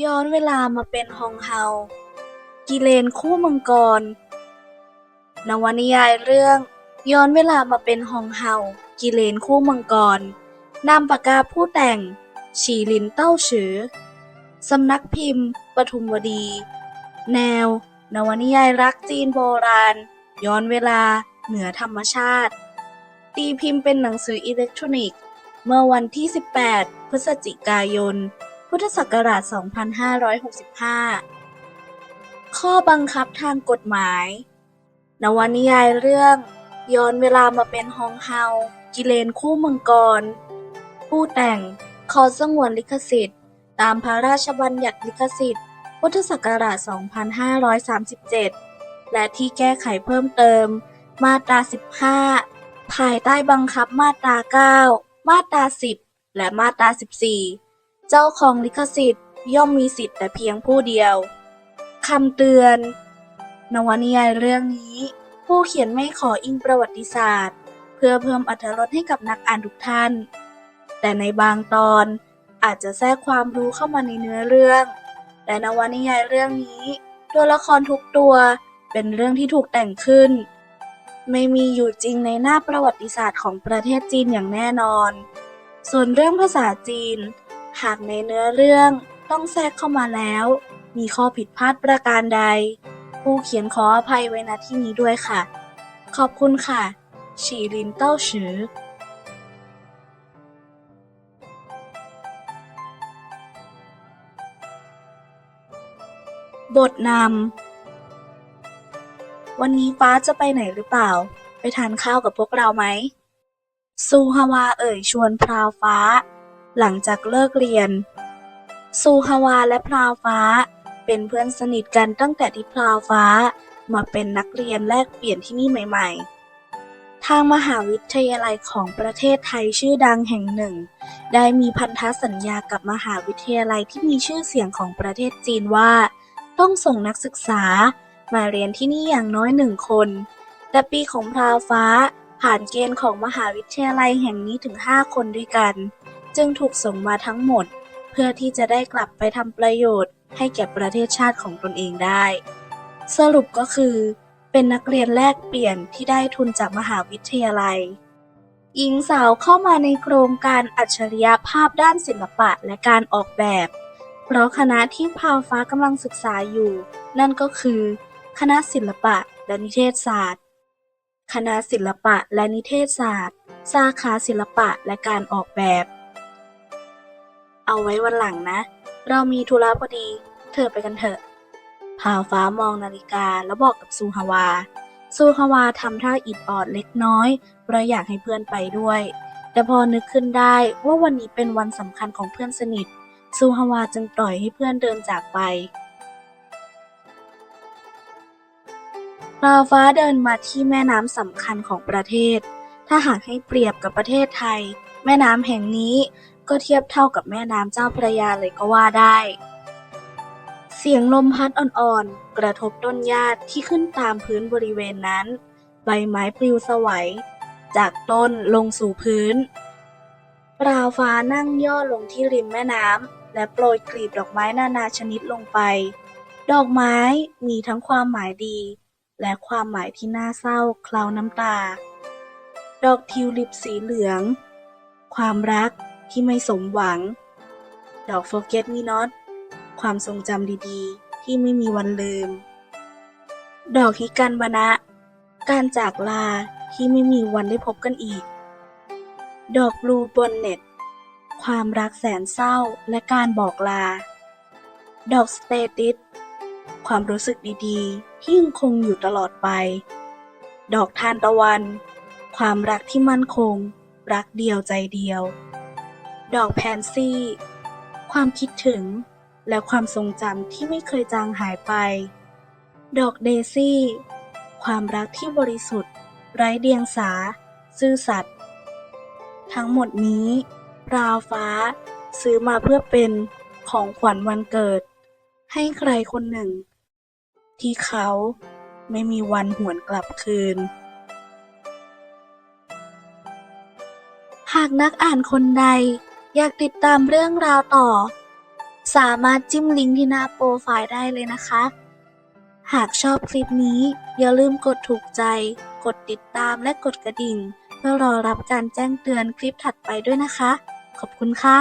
ย้อนเวลามาเป็นฮองเฮา กิเลนคู่มังกร นวนิยายเรื่อง ย้อนเวลามาเป็นฮองเฮา กิเลนคู่มังกร นามปากกาผู้แต่ง ฉีลินเต้าฉือ สำนักพิมพ์ ปทุมวดี แนว นวนิยายรักจีนโบราณ ย้อนเวลาเหนือธรรมชาติ ตีพิมพ์เป็นหนังสืออิเล็กทรอนิกส์ เมื่อวันที่ 18 พฤศจิกายน พุทธศักราช 2565 ข้อบังคับทางกฎหมาย นวนิยายเรื่องย้อนเวลามาเป็นฮองเฮา กิเลนคู่มังกร ผู้แต่งขอสงวนลิขสิทธิ์ ตามพระราชบัญญัติลิขสิทธิ์ พุทธศักราช 2537 และที่แก้ไขเพิ่มเติม มาตรา 15 ภายใต้บังคับมาตรา 9 มาตรา 10 และมาตรา 14 เจ้าของลิขสิทธิ์ย่อมมีสิทธิ์แต่เพียงผู้เดียว คำเตือน นวนิยายเรื่องนี้ ผู้เขียนไม่ขออิงประวัติศาสตร์ เพื่อเพิ่มอรรถรสให้กับนักอ่านทุกท่าน แต่ในบางตอนอาจจะแทรกความรู้เข้ามาในเนื้อเรื่อง และนวนิยายเรื่องนี้ ตัวละครทุกตัวเป็นเรื่องที่ถูกแต่งขึ้น ไม่มีอยู่จริงในหน้าประวัติศาสตร์ของประเทศจีนอย่างแน่นอน ส่วนเรื่องภาษาจีน หากในเนื้อเรื่องต้องแทรกเข้ามาแล้ว มีข้อผิดพลาดประการใด ผู้เขียนขออภัยไว้ณที่นี้ด้วยค่ะ ขอบคุณค่ะฉีลินเต้าฉือบทนำ วันนี้ฟ้าจะไปไหนหรือเปล่า ไปทานข้าวกับพวกเราไหม ซูฮาวาเอ่ยชวนพราวฟ้า หลังจากเลิกเรียน ซูฮาวาและพราวฟ้า เป็นเพื่อนสนิทกันตั้งแต่ที่พราวฟ้า มาเป็นนักเรียนแลกเปลี่ยนที่นี่ใหม่ ๆ ทางมหาวิทยาลัยของประเทศไทยชื่อดังแห่งหนึ่ง ได้มีพันธสัญญากับมหาวิทยาลัยที่มีชื่อเสียงของประเทศจีนว่า ต้องส่งนักศึกษามาเรียนที่นี่อย่างน้อยหนึ่งคน แต่ปีของพราวฟ้าผ่านเกณฑ์ของมหาวิทยาลัยแห่งนี้ถึง 5 คนด้วยกัน จึงถูกส่งมาทั้งหมด เพื่อที่จะได้กลับไปทำประโยชน์ให้แก่ประเทศชาติของตนเองได้ สรุปก็คือ เป็นนักเรียนแลกเปลี่ยนที่ได้ทุนจากมหาวิทยาลัย หญิงสาวเข้ามาในโครงการอัจฉริยภาพด้านศิลปะและการออกแบบ เพราะคณะที่พาวฟ้ากำลังศึกษาอยู่ นั่นก็คือ คณะศิลปะและนิเทศศาสตร์ คณะศิลปะและนิเทศศาสตร์ สาขาศิลปะและการออกแบบ เอาไว้วันหลังนะ เรามีธุระพอดี เธอไปกันเถอะพาวฟ้ามองนาฬิกาแล้วบอกกับซูฮาวา ซูฮาวาทำท่าอิดออดเล็กน้อยเพราะอยากให้เพื่อนไปด้วย แต่พอนึกขึ้นได้ว่าวันนี้เป็นวันสำคัญของเพื่อนสนิท ซูฮาวาจึงปล่อยให้เพื่อนเดินจากไปพราวฟ้าเดินมาที่แม่น้ำสำคัญของประเทศ ถ้าหากให้เปรียบกับประเทศไทย แม่น้ำแห่งนี้ ก็เทียบเท่ากับแม่น้ำเจ้าพระยาเลยก็ว่าได้ เสียงลมพัดอ่อนๆ กระทบต้นหญ้าที่ขึ้นตามพื้นบริเวณนั้น ใบไม้ปลิวสวัย จากต้นลงสู่พื้นปราวฟ้านั่งย่อลงที่ริมแม่น้ำและโปรยกลีบดอกไม้นานาชนิดลงไป ดอกไม้มีทั้งความหมายดี และความหมายที่น่าเศร้าเคลาน้ำตา ดอกทิวลิปสีเหลือง ความรัก ที่ไม่สมหวัง ดอก Forget Me Not ความทรงจำดีๆ ที่ไม่มีวันลืม ดอกฮิกันบนะ การจากลาที่ไม่มีวันได้พบกันอีก ดอกบลูบอนเน็ต ความรักแสนเศร้าและการบอกลา ดอกสเตติสความรู้สึกดีๆ ที่ยังคงอยู่ตลอดไป ดอกทานตะวัน ความรักที่มั่นคง รักเดียวใจเดียว ดอกแพนซี่ ความคิดถึงและความทรงจำที่ไม่เคยจางหายไป ดอกเดซี่ ความรักที่บริสุทธิ์ ไร้เดียงสา ซื่อสัตย์ ทั้งหมดนี้ ราวฟ้า ซื้อมาเพื่อเป็นของขวัญวันเกิด ให้ใครคนหนึ่ง ที่เขาไม่มีวันหวนกลับคืน หากนักอ่านคนใด อยากติดตามเรื่องราวต่อ สามารถจิ้มลิงก์ที่หน้าโปรไฟล์ได้เลยนะคะ หากชอบคลิปนี้ อย่าลืมกดถูกใจ กดติดตามและกดกระดิ่ง เพื่อรอรับการแจ้งเตือนคลิปถัดไปด้วยนะคะ ขอบคุณค่ะ